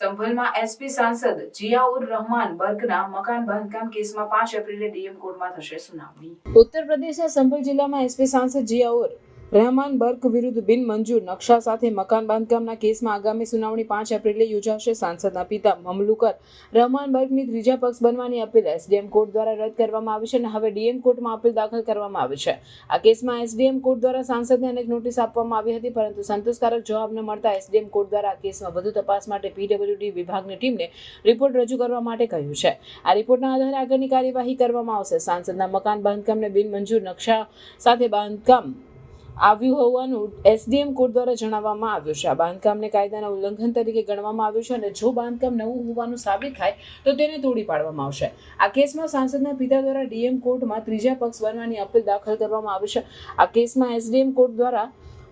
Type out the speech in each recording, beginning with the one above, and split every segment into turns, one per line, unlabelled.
સંભલમાં SP સાંસદ જિયાઉર રહમાન બર્ગના મકાન બાંધકામ કેસમાં પાંચ એપ્રિલે ડીએમ કોર્ટમાં થશે સુનાવણી. ઉત્તર પ્રદેશના સંભલ જિલ્લામાં એસપી સાંસદ જિયાઉર રહેમાન બર્ગ વિરુદ્ધ બિનમંજૂર નકશા સાથે મકાન બાંધકામના કેસમાં આગામી સુનાવણી પાંચ એપ્રિલે યોજાશે સાંસદના પિતા મમલુકર. રહેમાન બર્ગની ત્રીજા પક્ષ બનવાની અપીલ એસડીએમ કોર્ટ દ્વારા રદ કરવામાં આવી છે અને હવે ડીએમ કોર્ટમાં અપીલ દાખલ કરવામાં આવી છે. આ કેસમાં એસડીએમ કોર્ટ દ્વારા સાંસદને અનેક નોટિસ આપવામાં આવી હતી, પરંતુ સંતોષકારક જવાબ ન મળતા એસડીએમ કોર્ટ દ્વારા આ કેસમાં વધુ તપાસ માટે પીડબ્લ્યુડી વિભાગની ટીમને રિપોર્ટ રજૂ કરવા માટે કહ્યું છે. આ રિપોર્ટના આધારે આગળની કાર્યવાહી કરવામાં આવશે. સાંસદના મકાન બાંધકામને બિનમંજૂર નકશા સાથે બાંધકામ આવ્યું હોવાનું એસડીએમ કોર્ટ દ્વારા જણાવવામાં આવ્યું છે આ બાંધકામને કાયદાના ઉલ્લંઘન તરીકે ગણવામાં આવ્યું છે અને જો બાંધકામ નવું હોવાનું સાબિત થાય તો તેને તોડી પાડવામાં આવશે આ કેસમાં સાંસદના પિતા દ્વારા ડીએમ કોર્ટમાં ત્રીજા પક્ષ બનવાની અપીલ દાખલ કરવામાં આવી છે આ કેસમાં એસડીએમ કોર્ટ દ્વારા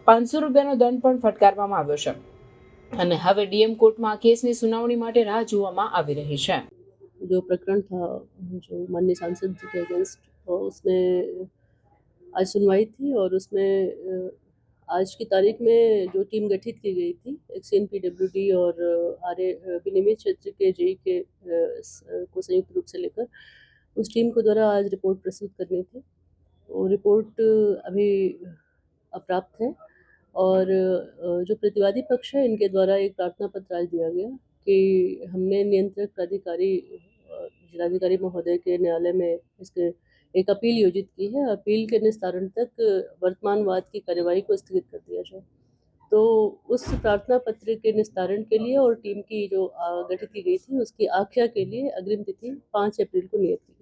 પાંચસો રૂપિયાનો દંડ પણ ફટકારવામાં આવ્યો છે અને હવે ડીએમ કોર્ટમાં આ કેસની સુનાવણી માટે રાહ જોવામાં આવી રહી છે
जो प्रकरण था जो माननीय सांसद जी के अगेंस्ट उसमें आज सुनवाई थी और उसमें आज की तारीख में जो टीम गठित की गई थी एक्सीएन पी डब्ल्यू डी और आर ए विनियमित क्षेत्र के जेई के अ, को संयुक्त रूप से लेकर उस टीम को द्वारा आज रिपोर्ट प्रस्तुत करनी थी। वो रिपोर्ट अभी अप्राप्त है और जो प्रतिवादी पक्ष है इनके द्वारा एक प्रार्थना पत्र आज दिया गया कि हमने नियंत्रक प्राधिकारी जिलाधिकारी महोदय के न्यायालय में इसके एक अपील योजित की है। अपील के निस्तारण तक वर्तमान वाद की कार्यवाही को स्थगित कर दिया जाए। तो उस प्रार्थना पत्र के निस्तारण के लिए और टीम की जो गठित की गई थी, उसकी आख्या के लिए अग्रिम तिथि पाँच अप्रैल को नियत की